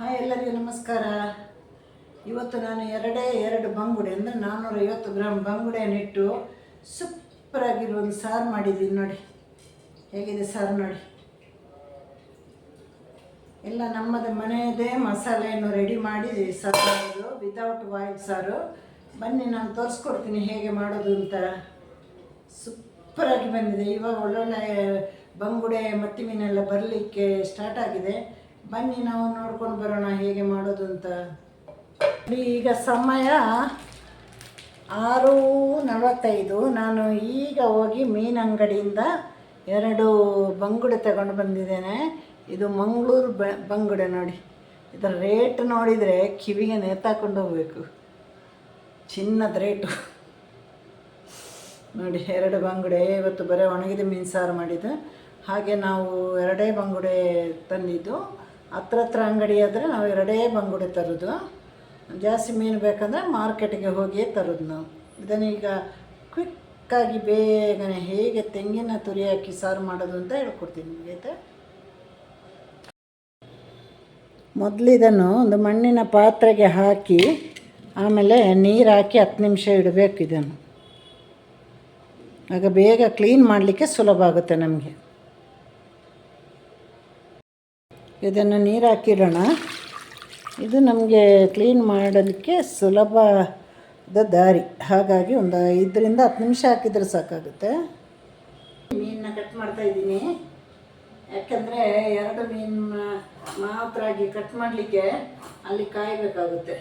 Hi ಎಲ್ಲರಿಗೂ ನಮಸ್ಕಾರ. ಇವತ್ತು ನಾನು ಎರಡೇ ಎರಡು ಬಂಗುಡೆ, ಅಂದರೆ ನಾನ್ನೂರೈವತ್ತು ಗ್ರಾಮ್ ಬಂಗುಡೆಯನ್ನಿಟ್ಟು ಒಂದು ಸಾರು ಮಾಡಿದ್ದೀನಿ ನೋಡಿ. ಹೇಗಿದೆ ಸಾರು ನೋಡಿ? ಎಲ್ಲ ನಮ್ಮದು ಮನೆಯದೇ ಮಸಾಲೆಯನ್ನು ರೆಡಿ ಮಾಡಿ ಸಾರು ವಿತೌಟ್ ವಾಯ್ ಸಾರು. ಬನ್ನಿ, ನಾನು ತೋರಿಸ್ಕೊಡ್ತೀನಿ ಹೇಗೆ ಮಾಡೋದು ಅಂತ. ಸೂಪರಾಗಿ ಬಂದಿದೆ. ಇವಾಗ ಒಳ್ಳೊಳ್ಳೆ ಬಂಗುಡೆ ಮಟ್ಟಿ ಮೀನೆಲ್ಲ ಬರಲಿಕ್ಕೆ ಸ್ಟಾರ್ಟ್ ಆಗಿದೆ. ಬನ್ನಿ, ನಾವು ನೋಡ್ಕೊಂಡು ಬರೋಣ ಹೇಗೆ ಮಾಡೋದು ಅಂತ. ಈಗ ಸಮಯ ಆರು ನಲವತ್ತೈದು. ನಾನು ಈಗ ಹೋಗಿ ಮೀನು ಅಂಗಡಿಯಿಂದ ಎರಡು ಬಂಗುಡೆ ತಗೊಂಡು ಬಂದಿದ್ದೇನೆ. ಇದು ಮಂಗಳೂರು ಬ ಬಂಗುಡೆ ನೋಡಿ. ಇದರ ರೇಟ್ ನೋಡಿದರೆ ಕಿವಿಗೆ ನೇತಾಕೊಂಡು ಹೋಗಬೇಕು. ಚಿನ್ನದ ರೇಟು. ನೋಡಿ, ಎರಡು ಬಂಗುಡೆ. ಇವತ್ತು ಬರೀ ಒಣಗಿದ ಮೀನು ಸಾರು ಮಾಡಿದ್ದು. ಹಾಗೆ ನಾವು ಎರಡೇ ಬಂಗುಡೆ ತಂದಿದ್ದು. ಹತ್ರ ಹತ್ರ ಅಂಗಡಿ ಆದರೆ ನಾವು ಎರಡೇ ಬಂಗುಡೆ ತರೋದು. ಜಾಸ್ತಿ ಮೀನು ಬೇಕಂದರೆ ಮಾರ್ಕೆಟಿಗೆ ಹೋಗಿಯೇ ತರೋದು ನಾವು. ಇದನ್ನೀಗ ಕ್ವಿಕ್ಕಾಗಿ ಬೇಗನೆ ಹೇಗೆ ತೆಂಗಿನ ತುರಿ ಹಾಕಿ ಸಾರು ಮಾಡೋದು ಅಂತ ಹೇಳ್ಕೊಡ್ತೀನಿ ನಿಮಗೆ, ಆಯಿತಾ? ಮೊದಲು ಇದನ್ನು ಒಂದು ಮಣ್ಣಿನ ಪಾತ್ರೆಗೆ ಹಾಕಿ ಆಮೇಲೆ ನೀರು ಹಾಕಿ ಹತ್ತು ನಿಮಿಷ ಇಡಬೇಕು ಇದನ್ನು. ಆಗ ಬೇಗ ಕ್ಲೀನ್ ಮಾಡಲಿಕ್ಕೆ ಸುಲಭ ಆಗುತ್ತೆ ನಮಗೆ. ಇದನ್ನು ನೀರು ಹಾಕಿರೋಣ. ಇದು ನಮಗೆ ಕ್ಲೀನ್ ಮಾಡಲಿಕ್ಕೆ ಸುಲಭದ ದಾರಿ. ಹಾಗಾಗಿ ಒಂದು ಐದರಿಂದ ಹತ್ತು ನಿಮಿಷ ಹಾಕಿದರೆ ಸಾಕಾಗುತ್ತೆ. ಮೀನನ್ನ ಕಟ್ ಮಾಡ್ತಾ ಇದ್ದೀನಿ. ಯಾಕಂದರೆ ಎರಡು ಮೀನು ಮಾತ್ರ ಆಗಿ ಕಟ್ ಮಾಡಲಿಕ್ಕೆ ಅಲ್ಲಿ ಕಾಯಬೇಕಾಗುತ್ತೆ.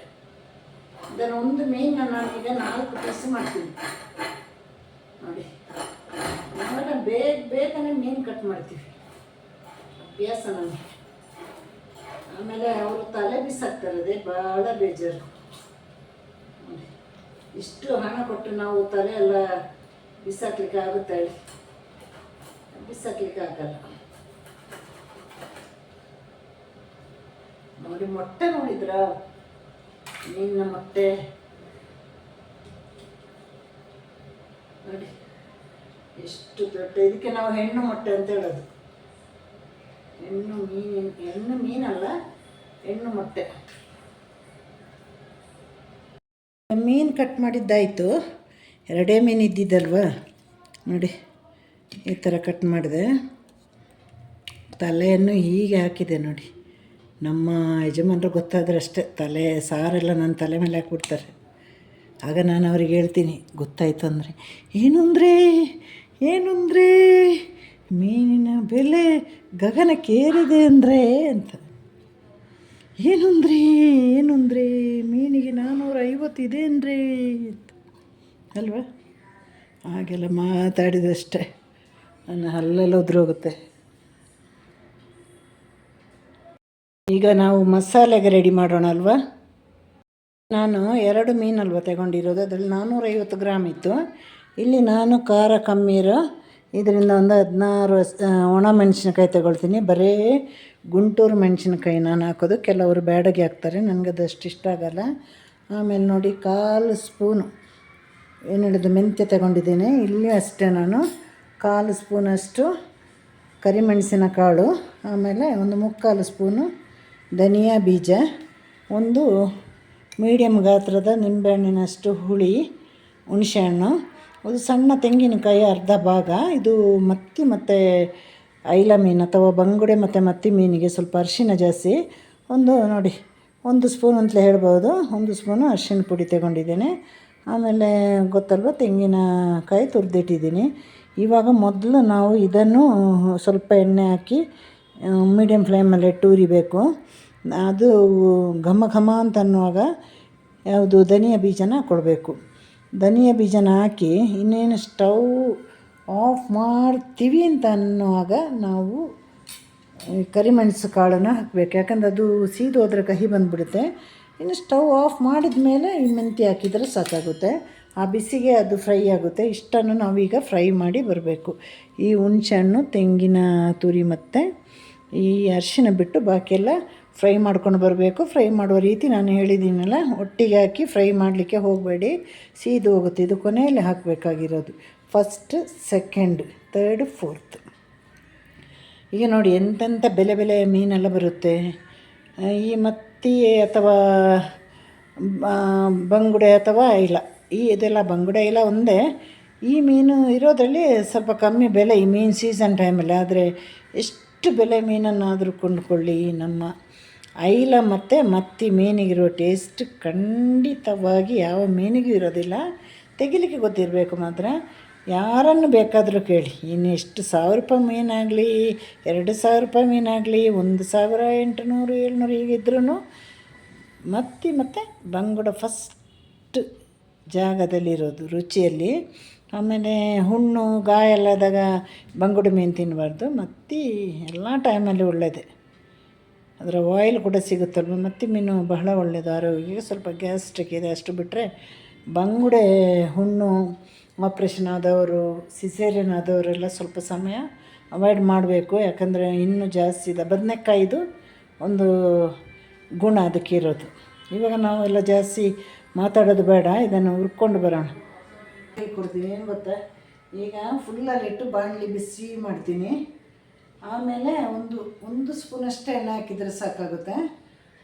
ಇದನ್ನು ಒಂದು ಮೀನನ್ನ ನಾನೀಗ ನಾಲ್ಕು ಪೀಸ್ ಮಾಡ್ತೀನಿ. ನೋಡಿ. ನಾವೆಲ್ಲ ಬೇಗ ಬೇಗನೆ ಮೀನು ಕಟ್ ಮಾಡ್ತೀವಿ. ಅಭ್ಯಾಸ ನಮಗೆ. ಆಮೇಲೆ ಅವರು ತಲೆ ಬಿಸಾಕ್ತಾರೆ ಭಾಳ ಬೇಜಾರು. ಇಷ್ಟು ಹಣ ಕೊಟ್ಟು ನಾವು ತಲೆ ಎಲ್ಲ ಬಿಸಾಕ್ಲಿಕ್ಕೆ ಆಗುತ್ತೆ ಹೇಳಿ? ಬಿಸಾಕ್ಲಿಕ್ಕೆ ಆಗಲ್ಲ. ನೋಡಿ, ಮೊಟ್ಟೆ ನೋಡಿದ್ರ? ನಿನ್ನ ಮೊಟ್ಟೆ. ನೋಡಿ, ಎಷ್ಟು ದೊಡ್ಡ, ಇದಕ್ಕೆ ನಾವು ಹೆಣ್ಣು ಮೊಟ್ಟೆ ಅಂತ ಹೇಳೋದು. ಹೆಣ್ಣು ಮೀನು ಹೆಣ್ಣು ಮೀನಲ್ಲ ಹೆಣ್ಣು ಮೊಟ್ಟೆ. ಮೀನು ಕಟ್ ಮಾಡಿದ್ದಾಯಿತು. ಎರಡೇ ಮೀನು ಇದ್ದಿದ್ದಲ್ವ? ನೋಡಿ, ಈ ಥರ ಕಟ್ ಮಾಡಿದೆ. ತಲೆಯನ್ನು ಹೀಗೆ ಹಾಕಿದೆ ನೋಡಿ. ನಮ್ಮ ಯಜಮಾನರು ಗೊತ್ತಾದರೆ ಅಷ್ಟೇ, ತಲೆ ಸಾರೆಲ್ಲ ನನ್ನ ತಲೆ ಮೇಲೆ ಹಾಕ್ಬಿಡ್ತಾರೆ. ಆಗ ನಾನು ಅವ್ರಿಗೆ ಹೇಳ್ತೀನಿ, ಗೊತ್ತಾಯ್ತು ಅಂದರೆ ಏನು ಅಂದರೆ ಏನು ಅಂದರೆ ಮೀನಿನ ಬೆಲೆ ಗಗನಕ್ಕೇರಿದೆ ಅಂದರೆ, ಅಂತ. ಏನು ಏನಂದ್ರಿ ಏನು ಅಂದರೆ ಮೀನಿಗೆ ನಾನ್ನೂರ ಐವತ್ತು ಇದೆ ಅಂದರೆ ಅಲ್ವಾ? ಹಾಗೆಲ್ಲ ಮಾತಾಡಿದಷ್ಟೇ. ನನ್ನ ಹಲ್ಲೆಲ್ಲ ಉದ್ರೋಗುತ್ತೆ. ಈಗ ನಾವು ಮಸಾಲೆಗೆ ರೆಡಿ ಮಾಡೋಣ ಅಲ್ವಾ? ನಾನು ಎರಡು ಮೀನಲ್ವ ತಗೊಂಡಿರೋದು. ಅದರಲ್ಲಿ ನಾನ್ನೂರೈವತ್ತು ಗ್ರಾಮ್ ಇತ್ತು. ಇಲ್ಲಿ ನಾನು ಖಾರ ಕಮ್ಮಿ ಇರೋ. ಇದರಿಂದ ಒಂದು ಹದಿನಾರು ಒಣ ಮೆಣಸಿನಕಾಯಿ ತಗೊಳ್ತೀನಿ. ಬರೀ ಗುಂಟೂರು ಮೆಣಸಿನಕಾಯಿ ನಾನು ಹಾಕೋದು. ಕೆಲವರು ಬ್ಯಾಡಗೆ ಹಾಕ್ತಾರೆ, ನನಗೆ ಅದಷ್ಟು ಇಷ್ಟ ಆಗಲ್ಲ. ಆಮೇಲೆ ನೋಡಿ, ಕಾಲು ಸ್ಪೂನು, ಏನು ಹೇಳಿದ್ದು, ಮೆಂತ್ಯ ತಗೊಂಡಿದ್ದೀನಿ. ಇಲ್ಲಿ ಅಷ್ಟೇ ನಾನು. ಕಾಲು ಸ್ಪೂನಷ್ಟು ಕರಿಮೆಣಸಿನ ಕಾಳು ಆಮೇಲೆ ಒಂದು ಮುಕ್ಕಾಲು ಸ್ಪೂನು ಧನಿಯಾ ಬೀಜ, ಒಂದು ಮೀಡಿಯಮ್ ಗಾತ್ರದ ನಿಂಬೆಹಣ್ಣಿನಷ್ಟು ಹುಳಿ, ಹುಣಸೆಹಣ್ಣು, ಒಂದು ಸಣ್ಣ ತೆಂಗಿನಕಾಯಿ ಅರ್ಧ ಭಾಗ. ಇದು ಮತ್ತಿ ಮತ್ತು ಐಲ ಮೀನು ಅಥವಾ ಬಂಗುಡೆ ಮತ್ತು ಮತ್ತಿ ಮೀನಿಗೆ ಸ್ವಲ್ಪ ಅರಿಶಿನ ಜಾಸ್ತಿ. ಒಂದು ನೋಡಿ, ಒಂದು ಸ್ಪೂನ್ ಅಂತಲೇ ಹೇಳ್ಬೋದು. ಒಂದು ಸ್ಪೂನು ಅರಿಶಿನ ಪುಡಿ ತಗೊಂಡಿದ್ದೇನೆ. ಆಮೇಲೆ ಗೊತ್ತಲ್ವ, ತೆಂಗಿನಕಾಯಿ ತುರಿದಿಟ್ಟಿದ್ದೀನಿ. ಇವಾಗ ಮೊದಲು ನಾವು ಇದನ್ನು ಸ್ವಲ್ಪ ಎಣ್ಣೆ ಹಾಕಿ ಮೀಡಿಯಮ್ ಫ್ಲೇಮಲ್ಲಿ ಟೂರಿಬೇಕು ಅದು ಘಮ ಘಮ ಅಂತ ಅನ್ನುವಾಗ ಯಾವುದು, ಧನಿಯ ಬೀಜನ ಕೊಡಬೇಕು. ಧನಿಯ ಬೀಜನ ಹಾಕಿ ಇನ್ನೇನು ಸ್ಟವ್ ಆಫ್ ಮಾಡ್ತೀವಿ ಅಂತ ಅನ್ನುವಾಗ ನಾವು ಕರಿಮೆಣಸು ಕಾಳನ್ನು ಹಾಕಬೇಕು. ಯಾಕಂದ್ರೆ ಅದು ಸೀದು ಹೋದರೆ ಕಹಿ ಬಂದುಬಿಡುತ್ತೆ. ಇನ್ನು ಸ್ಟವ್ ಆಫ್ ಮಾಡಿದ ಮೇಲೆ ಈ ಮೆಂತ್ಯ ಹಾಕಿದರೆ ಸಾಕಾಗುತ್ತೆ. ಆ ಬಿಸಿಗೆ ಅದು ಫ್ರೈ ಆಗುತ್ತೆ. ಇಷ್ಟನ್ನು ನಾವೀಗ ಫ್ರೈ ಮಾಡಿ ಬರಬೇಕು. ಈ ಹುಣಸೆಹಣ್ಣು, ತೆಂಗಿನ ತುರಿ ಮತ್ತು ಈ ಅರಿಶಿನ ಬಿಟ್ಟು ಬಾಕಿಯೆಲ್ಲ ಫ್ರೈ ಮಾಡ್ಕೊಂಡು ಬರಬೇಕು. ಫ್ರೈ ಮಾಡುವ ರೀತಿ ನಾನು ಹೇಳಿದ್ದೀನಲ್ಲ, ಒಟ್ಟಿಗೆ ಹಾಕಿ ಫ್ರೈ ಮಾಡಲಿಕ್ಕೆ ಹೋಗಬೇಡಿ. ಸೀದು ಹೋಗುತ್ತೆ. ಇದು ಕೊನೆಯಲ್ಲಿ ಹಾಕಬೇಕಾಗಿರೋದು. ಫಸ್ಟ್ ಸೆಕೆಂಡ್ ತರ್ಡ್ ಫೋರ್ತ್ ಈಗ ನೋಡಿ ಎಂತೆಂಥ ಬೆಲೆ ಬೆಲೆ ಮೀನೆಲ್ಲ ಬರುತ್ತೆ. ಈ ಮತ್ತಿ ಅಥವಾ ಬಂಗುಡೆ ಅಥವಾ ಇಲ್ಲ ಈ ಇದೆಲ್ಲ ಬಂಗುಡೆ ಇಲ್ಲ ಒಂದೇ. ಈ ಮೀನು ಇರೋದರಲ್ಲಿ ಸ್ವಲ್ಪ ಕಮ್ಮಿ ಬೆಲೆ ಈ ಮೀನು ಸೀಸನ್ ಟೈಮಲ್ಲಿ ಆದರೆ ಎಷ್ಟು ಬೆಲೆ ಮೀನನ್ನಾದರೂ ಕೊಂಡುಕೊಳ್ಳಿ ನಮ್ಮ ಐಲ ಮತ್ತು ಮತ್ತಿ ಮೀನಿಗಿರೋ ಟೇಸ್ಟ್ ಖಂಡಿತವಾಗಿ ಯಾವ ಮೀನಿಗೂ ಇರೋದಿಲ್ಲ. ತೆಗಿಲಿಕ್ಕೆ ಗೊತ್ತಿರಬೇಕು ಮಾತ್ರ. ಯಾರನ್ನು ಬೇಕಾದರೂ ಕೇಳಿ. ಇನ್ನು ಎಷ್ಟು ಸಾವಿರ ರೂಪಾಯಿ ಮೀನಾಗಲಿ, ಎರಡು ಸಾವಿರ ರೂಪಾಯಿ ಮೀನಾಗಲಿ, ಒಂದು ಸಾವಿರ ಎಂಟುನೂರು, ಏಳ್ನೂರು ಹೀಗಿದ್ರೂ ಮತ್ತೆ ಮತ್ತು ಬಂಗುಡ ಫಸ್ಟ್ ಜಾಗದಲ್ಲಿರೋದು, ರುಚಿಯಲ್ಲಿ. ಆಮೇಲೆ ಹುಣ್ಣು, ಗಾಯ ಎಲ್ಲ ಆದಾಗ ಬಂಗುಡೆ ಮೀನು ತಿನ್ನಬಾರ್ದು. ಮತ್ತಿ ಎಲ್ಲ ಟೈಮಲ್ಲಿ ಒಳ್ಳೆಯದೆ ಅದರ ಆಯಿಲ್ ಕೂಡ ಸಿಗುತ್ತಲ್ವ? ಮತ್ತೆ ಮೀನು ಬಹಳ ಒಳ್ಳೆಯದು ಆರೋಗ್ಯಕ್ಕೆ ಸ್ವಲ್ಪ ಗ್ಯಾಸ್ಟ್ರಿಕ್ ಇದೆ ಅಷ್ಟು ಬಿಟ್ಟರೆ ಬಂಗುಡೆ, ಹುಣ್ಣು ಆಪ್ರೇಷನ್ ಆದವರು ಸಿಸೇರಿಯನ್ ಆದವರೆಲ್ಲ ಸ್ವಲ್ಪ ಸಮಯ ಅವಾಯ್ಡ್ ಮಾಡಬೇಕು. ಯಾಕಂದರೆ ಇನ್ನೂ ಜಾಸ್ತಿ ಇದೆ. ಬದನೆಕಾಯಿದು ಒಂದು ಗುಣ ಅದಕ್ಕೆ ಇರೋದು. ಇವಾಗ ನಾವೆಲ್ಲ ಜಾಸ್ತಿ ಮಾತಾಡೋದು ಬೇಡ, ಇದನ್ನು ಹುರ್ಕೊಂಡು ಬರೋಣ. ಕೊಡ್ತೀನಿ. ಏನು ಗೊತ್ತಾ? ಈಗ ಫುಲ್ಲಲ್ಲಿಟ್ಟು ಬಾಣಲಿ ಬಿಸಿ ಮಾಡ್ತೀನಿ. ಆಮೇಲೆ ಒಂದು ಒಂದು ಸ್ಪೂನ್ ಅಷ್ಟೇ ಎಣ್ಣೆ ಹಾಕಿದರೆ ಸಾಕಾಗುತ್ತೆ.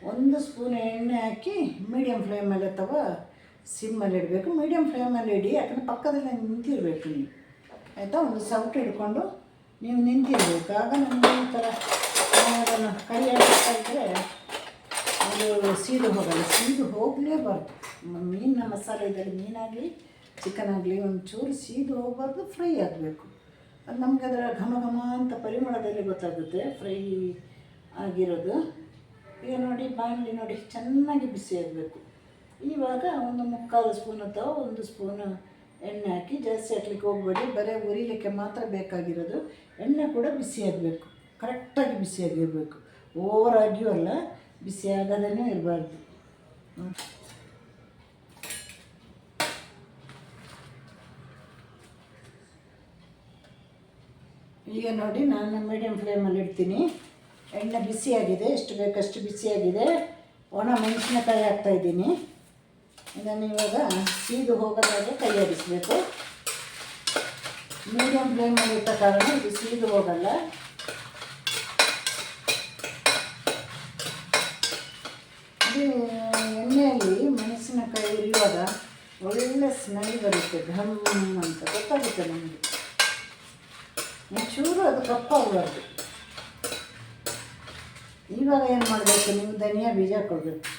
ಒಂದು ಸ್ಪೂನ್ ಎಣ್ಣೆ ಹಾಕಿ ಮೀಡಿಯಮ್ ಫ್ಲೇಮಲ್ಲಿ ಅಥವಾ ಸಿಮ್ಮಲ್ಲಿ ಇಡಬೇಕು ಮೀಡಿಯಮ್ ಫ್ಲೇಮಲ್ಲಿ ಇಡಿ, ಯಾಕಂದರೆ ಪಕ್ಕದಲ್ಲಿ ನಿಂತಿರಬೇಕು ನೀವು. ಆಯಿತಾ? ಒಂದು ಸೌಟು ಹಿಡ್ಕೊಂಡು ನೀವು ನಿಂತಿರಬೇಕು. ಆಗ ನಮಗೆ ಈ ಥರ ಅದನ್ನು ಕೈ ಹಾಕಿದ್ರೆ ಇದ್ದರೆ ಅದು ಸೀದು ಹೋಗಲ್ಲ. ಸೀದು ಹೋಗಲೇಬಾರ್ದು. ಮೀನಿನ ಮಸಾಲೆ ಮೀನಾಗಲಿ ಚಿಕನ್ ಆಗಲಿ ಒಂಚೂರು ಸೀದು ಹೋಗಬಾರ್ದು ಫ್ರೈ ಆಗಬೇಕು. ಅದು ನಮಗೆ ಅದರ ಘಮ ಘಮ ಅಂತ ಪರಿಮಳದಲ್ಲಿ ಗೊತ್ತಾಗುತ್ತೆ ಫ್ರೈ ಆಗಿರೋದು. ಈಗ ನೋಡಿ, ಬಾಣಲಿ ನೋಡಿ, ಚೆನ್ನಾಗಿ ಬಿಸಿ ಆಗಬೇಕು ಇವಾಗ ಒಂದು ಮುಕ್ಕಾಲು ಸ್ಪೂನ್ ಅಥವಾ ಒಂದು ಸ್ಪೂನು ಎಣ್ಣೆ ಹಾಕಿ ಜಾಸ್ತಿ ಹಾಕ್ಲಿಕ್ಕೆ ಹೋಗಬೇಡಿ. ಬರೀ ಉರಿಲಿಕ್ಕೆ ಮಾತ್ರ ಬೇಕಾಗಿರೋದು. ಎಣ್ಣೆ ಕೂಡ ಬಿಸಿಯಾಗಬೇಕು ಕರೆಕ್ಟಾಗಿ ಬಿಸಿಯಾಗಿರಬೇಕು ಓವರಾಗಿಯೂ ಅಲ್ಲ, ಬಿಸಿ ಇರಬಾರ್ದು. ಈಗ ನೋಡಿ, ನಾನು ಮೀಡಿಯಮ್ ಫ್ಲೇಮಲ್ಲಿ ಇಡ್ತೀನಿ. ಎಣ್ಣೆ ಬಿಸಿಯಾಗಿದೆ ಎಷ್ಟು ಬೇಕಷ್ಟು ಬಿಸಿಯಾಗಿದೆ ಒಣ ಮೆಣಸಿನಕಾಯಿ ಹಾಕ್ತಾಯಿದ್ದೀನಿ ಇದನ್ನು ಇವಾಗ ಸೀದು ಹೋಗೋದಾಗ ಕೈ ಮೀಡಿಯಂ ಫ್ಲೇಮಲ್ಲಿ ಇಟ್ಟ ಕಾರಣ ಇದು ಸೀದು ಹೋಗಲ್ಲ. ಇದು ಎಣ್ಣೆಯಲ್ಲಿ ಮೆಣಸಿನಕಾಯಿ ಇರುವಾಗ ಒಳ್ಳೆ ಸ್ಮೆಲ್ ಬರುತ್ತೆ, ಘಮ್ ಅಂತ ಗೊತ್ತಾಗುತ್ತೆ ನಮಗೆ. ಒಂಚೂರು ಅದು ಕಪ್ಪಾಗಬಾರ್ದು ಇವಾಗ ಏನು ಮಾಡಬೇಕು? ನೀವು ಧನಿಯಾ ಬೀಜ ಕೊಡಬೇಕು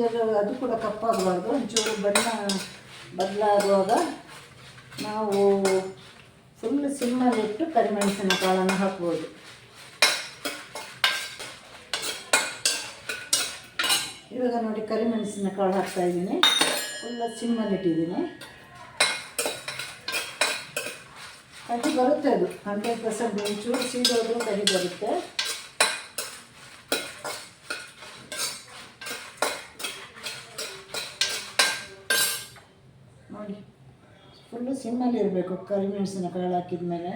ಬೀಜ ಅದು ಕೂಡ ಕಪ್ಪಾಗಬಾರ್ದು. ಒಂಚೂರು ಬಣ್ಣ ಬದಲಾಗುವಾಗ ನಾವು ಫುಲ್ ಸಿಮ್ಮಲ್ಲಿಟ್ಟು ಕರಿಮೆಣಸಿನ ಕಾಳನ್ನು ಹಾಕ್ಬೋದು. ಇವಾಗ ನೋಡಿ ಕರಿಮೆಣಸಿನ ಕಾಳು ಹಾಕ್ತಾ ಇದ್ದೀನಿ. ಫುಲ್ಲ ಸಿಮ್ಮಲ್ಲಿಟ್ಟಿದ್ದೀನಿ ಕಹಿ ಬರುತ್ತೆ ಅದು. ಹಂಡ್ರೆಡ್ ಪರ್ಸೆಂಟ್ ಒಂಚೂರು ಸೀದೋದ್ರೂ ಕಹಿ ಬರುತ್ತೆ ನೋಡಿ ಫುಲ್ಲು ಸಿಮ್ಮಲ್ಲಿ ಇರಬೇಕು ಕರಿಮೆಣಸಿನ ಕಾಳು ಹಾಕಿದ ಮೇಲೆ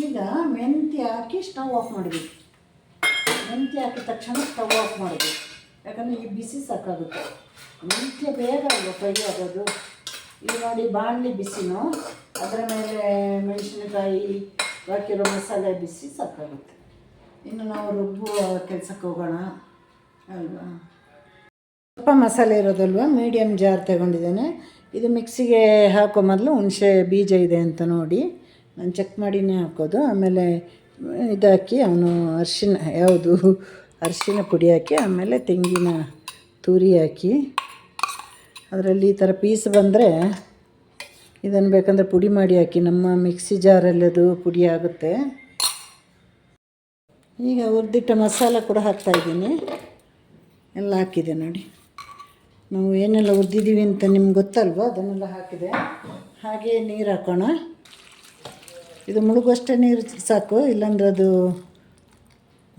ಈಗ ಮೆಂತ್ಯ ಹಾಕಿ ಸ್ಟವ್ ಆಫ್ ಮಾಡಬೇಕು. ಮೆಂತ್ಯ ಹಾಕಿದ ತಕ್ಷಣ ಸ್ಟವ್ ಆಫ್ ಮಾಡಬೇಕು. ಯಾಕಂದರೆ ಈ ಬಿಸಿ ಸಾಕಾಗುತ್ತೆ. ಮೆಂತ್ಯ ಬೇಗ ಅಲ್ವ ಫ್ರೈ ಆಗೋದು. ಈಗ ನೋಡಿ ಬಾಣಲಿ ಬಿಸಿನೋ, ಅದರ ಮೇಲೆ ಮೆಣಸಿನಕಾಯಿ, ಹಾಕಿರೋ ಮಸಾಲೆ ಬಿಸಿ ಸಾಕಾಗುತ್ತೆ. ಇನ್ನು ನಾವು ರುಬ್ಬು ಕೆಲಸಕ್ಕೆ ಹೋಗೋಣ. ಅಲ್ವಾ? ಸ್ವಲ್ಪ ಮಸಾಲೆ ಇರೋದಲ್ವ? ಮೀಡಿಯಮ್ ಜಾರ್ ತಗೊಂಡಿದ್ದೇನೆ. ಇದು ಮಿಕ್ಸಿಗೆ ಹಾಕೋ ಮೊದಲು ಹುಣಸೆ ಬೀಜ ಇದೆ ಅಂತ ನೋಡಿ. ನಾನು ಚೆಕ್ ಮಾಡಿನೇ ಹಾಕೋದು. ಆಮೇಲೆ ಇದಾಕಿ ಅವನು ಅರಿಶಿನ, ಯಾವುದು? ಅರಿಶಿನ ಪುಡಿ ಹಾಕಿ, ಆಮೇಲೆ ತೆಂಗಿನ ತುರಿ ಹಾಕಿ. ಅದರಲ್ಲಿ ಈ ಥರ ಪೀಸ್ ಬಂದರೆ ಇದನ್ನು ಬೇಕಂದರೆ ಪುಡಿ ಮಾಡಿ ಹಾಕಿ. ನಮ್ಮ ಮಿಕ್ಸಿ ಜಾರಲ್ಲಿ ಅದು ಪುಡಿ ಆಗುತ್ತೆ. ಈಗ ಹುರಿದಿಟ್ಟ ಮಸಾಲ ಕೂಡ ಹಾಕ್ತಾಯಿದ್ದೀನಿ ಎಲ್ಲ ಹಾಕಿದೆ ನೋಡಿ. ನಾವು ಏನೆಲ್ಲ ಹುರಿದಿದ್ದೀವಿ ಅಂತ ನಿಮ್ಗೆ ಗೊತ್ತಲ್ವ? ಅದನ್ನೆಲ್ಲ ಹಾಕಿದೆ. ಹಾಗೆ ನೀರು ಹಾಕೋಣ. ಇದು ಮುಳುಗುವಷ್ಟೇ ನೀರು ಸಾಕು. ಇಲ್ಲಾಂದ್ರೆ ಅದು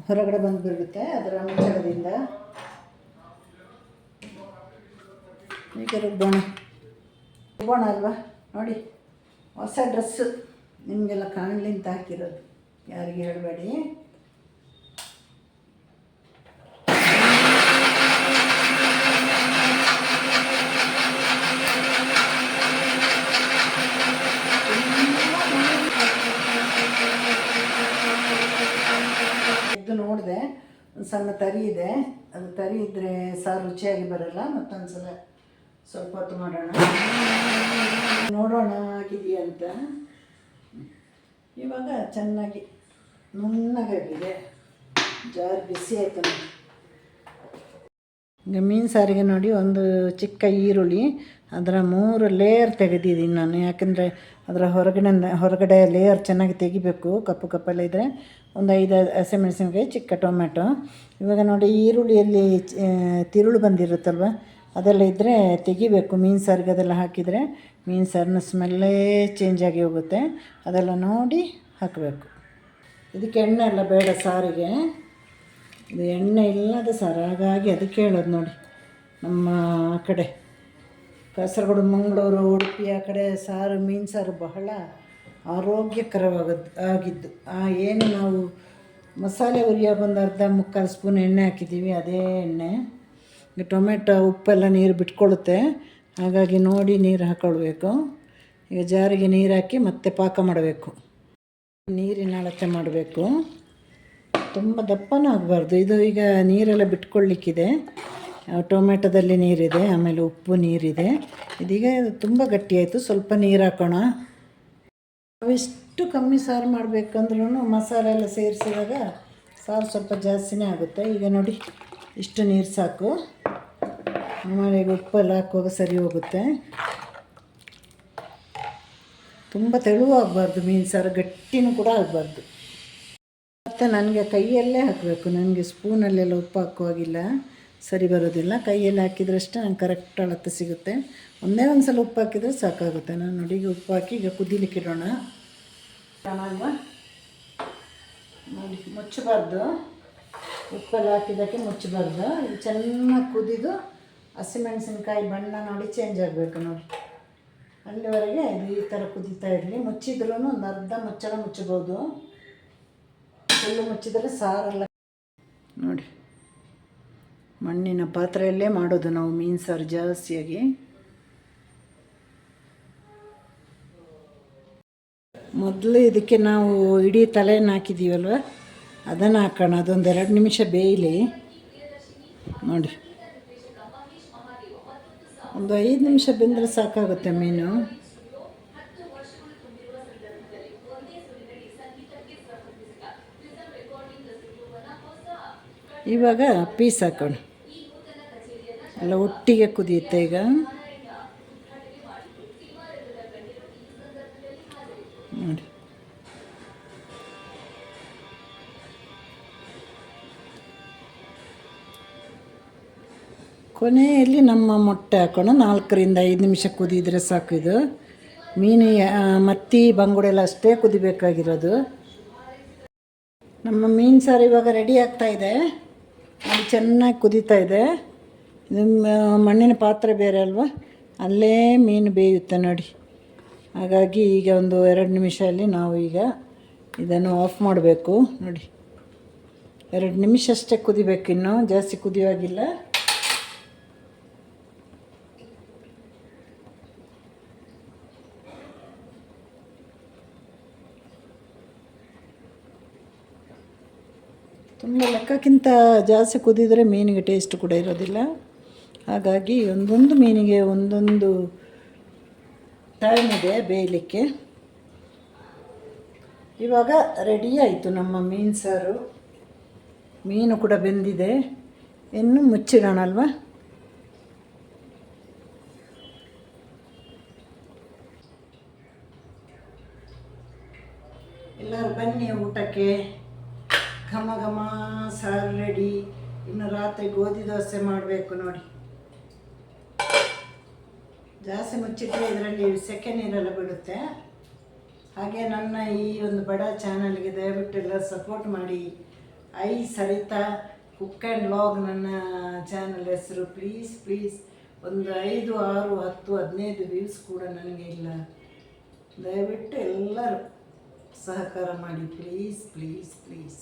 ಹೊರಗಡೆ ಬಂದು ಬಿಡುತ್ತೆ ಅದರ ಮುಚ್ಚಳದಿಂದ ಈಗ ರುಬ್ಬೋಣ ರುಬ್ಬೋಣ ಅಲ್ವಾ? ನೋಡಿ, ಹೊಸ ಡ್ರೆಸ್ಸು ನಿಮಗೆಲ್ಲ ಕಾಣ್ಲಿಂತ ಹಾಕಿರೋದು. ಯಾರಿಗೆ ಹೇಳಬೇಡಿ. ನೋಡಿದೆ, ಒಂದು ಸಣ್ಣ ತರಿ ಇದೆ. ಅದು ತರಿ ಇದ್ದರೆ ಸಾರು ರುಚಿಯಾಗಿ ಬರಲ್ಲ ಮತ್ತೊಂದು ಸಲ ಸ್ವಲ್ಪ ಹೊತ್ತು ಮಾಡೋಣ ನೋಡೋಣ ಆಗಿದೆಯಾ ಅಂತ ಇವಾಗ ಚೆನ್ನಾಗಿ ನುಣ್ಣಗಾಗಿದೆ. ಜಾರು ಬಿಸಿ ಆಯ್ತು ಈಗ ಮೀನು ಸಾರಿಗೆ ನೋಡಿ, ಒಂದು ಚಿಕ್ಕ ಈರುಳ್ಳಿ, ಅದರ ಮೂರು ಲೇಯರ್ ತೆಗೆದಿದ್ದೀನಿ ನಾನು. ಯಾಕಂದರೆ ಅದರ ಹೊರಗಡೆ ಹೊರಗಡೆ ಲೇಯರ್ ಚೆನ್ನಾಗಿ ತೆಗಿಬೇಕು, ಕಪ್ಪು ಕಪ್ಪಲ್ಲಿ ಇದ್ದರೆ ಒಂದು ಐದು ಹಸಿಮೆಣಸಿನ್ಕಾಯಿ, ಚಿಕ್ಕ ಟೊಮೆಟೊ ಇವಾಗ ನೋಡಿ, ಈರುಳ್ಳಿಯಲ್ಲಿ ತಿರುಳು ಬಂದಿರುತ್ತಲ್ವ? ಅದೆಲ್ಲ ಇದ್ದರೆ ತೆಗಿಬೇಕು. ಮೀನು ಸಾರಿಗೆ ಅದೆಲ್ಲ ಹಾಕಿದರೆ ಮೀನು ಸಾರಿನ ಸ್ಮೆಲ್ಲೇ ಚೇಂಜ್ ಆಗಿ ಹೋಗುತ್ತೆ. ಅದೆಲ್ಲ ನೋಡಿ ಹಾಕಬೇಕು. ಇದಕ್ಕೆ ಎಣ್ಣೆ ಎಲ್ಲ ಬೇಡ ಸಾರಿಗೆ. ಇದು ಎಣ್ಣೆ ಇಲ್ಲದ ಸಾರು. ಹಾಗಾಗಿ ಅದಕ್ಕೆ ಹೇಳೋದು ನೋಡಿ ನಮ್ಮ ಕಡೆ. ಕಾಸರಗೋಡು, ಮಂಗಳೂರು, ಉಡುಪಿ ಆ ಕಡೆ ಸಾರು, ಮೀನು ಸಾರು ಬಹಳ ಆರೋಗ್ಯಕರವಾಗದ್ದು ಆಗಿದ್ದು. ಆ ಏನು ನಾವು ಮಸಾಲೆ ಉರಿಯಾಗ ಒಂದು ಅರ್ಧ ಮುಕ್ಕಾಲು ಸ್ಪೂನ್ ಎಣ್ಣೆ ಹಾಕಿದ್ದೀವಿ, ಅದೇ ಎಣ್ಣೆ. ಟೊಮೆಟೊ, ಉಪ್ಪೆಲ್ಲ ನೀರು ಬಿಟ್ಕೊಳ್ಳುತ್ತೆ ಹಾಗಾಗಿ ನೋಡಿ ನೀರು ಹಾಕೊಳ್ಬೇಕು. ಈಗ ಜಾರಿಗೆ ನೀರು ಹಾಕಿ ಮತ್ತೆ ಪಾಕ ಮಾಡಬೇಕು. ನೀರಿನ ಅಳತೆ ಮಾಡಬೇಕು. ತುಂಬ ದಪ್ಪನೂ ಆಗಬಾರ್ದು. ಇದು ಈಗ ನೀರೆಲ್ಲ ಬಿಟ್ಕೊಳ್ಳಿಕ್ಕಿದೆ ಟೊಮೆಟೊದಲ್ಲಿ ನೀರಿದೆ, ಆಮೇಲೆ ಉಪ್ಪು ನೀರಿದೆ. ಇದೀಗ ಇದು ತುಂಬ ಗಟ್ಟಿಯಾಯಿತು. ಸ್ವಲ್ಪ ನೀರು ಹಾಕೋಣ. ಅವೆಷ್ಟು ಕಮ್ಮಿ ಸಾರು ಮಾಡಬೇಕಂದ್ರೂ ಮಸಾಲೆ ಎಲ್ಲ ಸೇರಿಸಿದಾಗ ಸಾರು ಸ್ವಲ್ಪ ಜಾಸ್ತಿನೇ ಆಗುತ್ತೆ. ಈಗ ನೋಡಿ, ಇಷ್ಟು ನೀರು ಸಾಕು. ಆಮೇಲೆ ಈಗ ಉಪ್ಪೆಲ್ಲ ಹಾಕುವಾಗ ಸರಿ ಹೋಗುತ್ತೆ. ತುಂಬ ತೆಳುವಾಗಬಾರ್ದು ಮೀನು ಸಾರು ಗಟ್ಟಿನೂ ಕೂಡ ಆಗಬಾರ್ದು. ಮತ್ತು ನನಗೆ ಕೈಯಲ್ಲೇ ಹಾಕಬೇಕು, ನನಗೆ ಸ್ಪೂನಲ್ಲೆಲ್ಲ ಉಪ್ಪು ಹಾಕುವಾಗಿಲ್ಲ, ಸರಿ ಬರೋದಿಲ್ಲ. ಕೈಯಲ್ಲಿ ಹಾಕಿದ್ರಷ್ಟೇ ನಂಗೆ ಕರೆಕ್ಟ್ ಅಳತೆ ಸಿಗುತ್ತೆ. ಒಂದೇ ಒಂದು ಸಲ ಉಪ್ಪು ಹಾಕಿದರೆ ಸಾಕಾಗುತ್ತೆ. ನಾನು ನೋಡಿ, ಈಗ ಉಪ್ಪು ಹಾಕಿ ಈಗ ಕುದಿಲಿಕ್ಕೆ ಇಡೋಣ. ಇಡೋಣ ನೋಡಿ ಮುಚ್ಚಬಾರ್ದು. ಉಪ್ಪೆಲ್ಲ ಹಾಕಿದ್ದಕ್ಕೆ ಮುಚ್ಚಬಾರ್ದು. ಇದು ಚೆನ್ನಾಗಿ ಕುದಿದು ಹಸಿಮೆಣಸಿನ್ಕಾಯಿ ಬಣ್ಣ ನೋಡಿ ಚೇಂಜ್ ಆಗಬೇಕು ನೋಡಿ. ಅಲ್ಲಿವರೆಗೆ ಈ ಥರ ಕುದೀತಾ ಇರಲಿ. ಮುಚ್ಚಿದ್ರೂ ಒಂದು ಅರ್ಧ ಮುಚ್ಚಳ ಮುಚ್ಚಬೋದು ಫುಲ್ಲು ಮುಚ್ಚಿದರೆ ಸಾರಲ್ಲ. ನೋಡಿ, ಮಣ್ಣಿನ ಪಾತ್ರೆಯಲ್ಲೇ ಮಾಡೋದು ನಾವು ಮೀನು ಸಾರು ಜಾಸ್ತಿಯಾಗಿ. ಮೊದಲು ಇದಕ್ಕೆ ನಾವು ಇಡೀ ತಲೆಯನ್ನು ಹಾಕಿದ್ದೀವಲ್ವ ಅದನ್ನು ಹಾಕೋಣ, ಅದೊಂದು ಎರಡು ನಿಮಿಷ ಬೇಯಲಿ. ನೋಡಿ. ಒಂದು ಐದು ನಿಮಿಷ ಬೆಂದರೆ ಸಾಕಾಗುತ್ತೆ ಮೀನು. ಇವಾಗ ಪೀಸ್ ಹಾಕೋಣ. ಎಲ್ಲ ಒಟ್ಟಿಗೆ ಕುದಿಯುತ್ತೆ ಈಗ. ನೋಡಿ. ಕೊನೆಯಲ್ಲಿ ನಮ್ಮ ಮೊಟ್ಟೆ ಹಾಕೋಣ. ನಾಲ್ಕರಿಂದ ಐದು ನಿಮಿಷ ಕುದಿದ್ರೆ ಸಾಕು ಇದು. ಮೀನು ಮತ್ತಿ ಬಂಗುಡೆಲ್ಲ ಅಷ್ಟೇ ಕುದಿಬೇಕಾಗಿರೋದು. ನಮ್ಮ ಮೀನು ಸಾರು ಇವಾಗ ರೆಡಿ ಆಗ್ತಾ ಇದೆ. ಅದು ಚೆನ್ನಾಗಿ ಕುದೀತಾ ಇದೆ. ಇದು ಮಣ್ಣಿನ ಪಾತ್ರೆ ಬೇರೆ ಅಲ್ವಾ? ಅಲ್ಲೇ ಮೀನು ಬೇಯುತ್ತೆ ನೋಡಿ. ಹಾಗಾಗಿ ಈಗ ಒಂದು ಎರಡು ನಿಮಿಷದಲ್ಲಿ ನಾವು ಈಗ ಇದನ್ನು ಆಫ್ ಮಾಡಬೇಕು ನೋಡಿ. ಎರಡು ನಿಮಿಷ ಅಷ್ಟೇ ಕುದಿಬೇಕು ಇನ್ನು. ಜಾಸ್ತಿ ಕುದಿಯೋಗಿಲ್ಲ. ತುಂಬ ಲೆಕ್ಕಕ್ಕಿಂತ ಜಾಸ್ತಿ ಕುದಿದರೆ ಮೀನಿಗೆ ಟೇಸ್ಟ್ ಕೂಡ ಇರೋದಿಲ್ಲ. ಹಾಗಾಗಿ ಒಂದೊಂದು ಮೀನಿಗೆ ಒಂದೊಂದು ಟೈಮ್ ಇದೆ ಬೇಯಲಿಕ್ಕೆ. ಇವಾಗ ರೆಡಿ ಆಯಿತು ನಮ್ಮ ಮೀನು ಸಾರು. ಮೀನು ಕೂಡ ಬೆಂದಿದೆ. ಇನ್ನು ಮುಚ್ಚಿಡೋಣ ಅಲ್ವಾ ಎಲ್ಲರೂ ಬನ್ನಿ ಊಟಕ್ಕೆ. ಘಮ ಘಮ ಸಾರು ರೆಡಿ ಇನ್ನು ರಾತ್ರಿ ಗೋಧಿ ದೋಸೆ ಮಾಡಬೇಕು ನೋಡಿ. ಜಾಸ್ತಿ ಮುಚ್ಚಿಟ್ಟರೆ ಇದರಲ್ಲಿ ಸೆಕೆ ನೀರೆಲ್ಲ ಬಿಡುತ್ತೆ ಹಾಗೆ ನನ್ನ ಈ ಒಂದು ಬಡ ಚಾನಲ್ಗೆ ದಯವಿಟ್ಟು ಎಲ್ಲ ಸಪೋರ್ಟ್ ಮಾಡಿ. I Saritha cook and vlog ನನ್ನ ಚಾನಲ್ ಹೆಸರು. ಪ್ಲೀಸ್ ಪ್ಲೀಸ್ ಒಂದು ಐದು, ಆರು, ಹತ್ತು, ಹದಿನೈದು ವ್ಯೂಸ್ ಕೂಡ ನನಗೆ ಇಲ್ಲ. ದಯವಿಟ್ಟು ಎಲ್ಲರೂ ಸಹಕಾರ ಮಾಡಿ. Please please please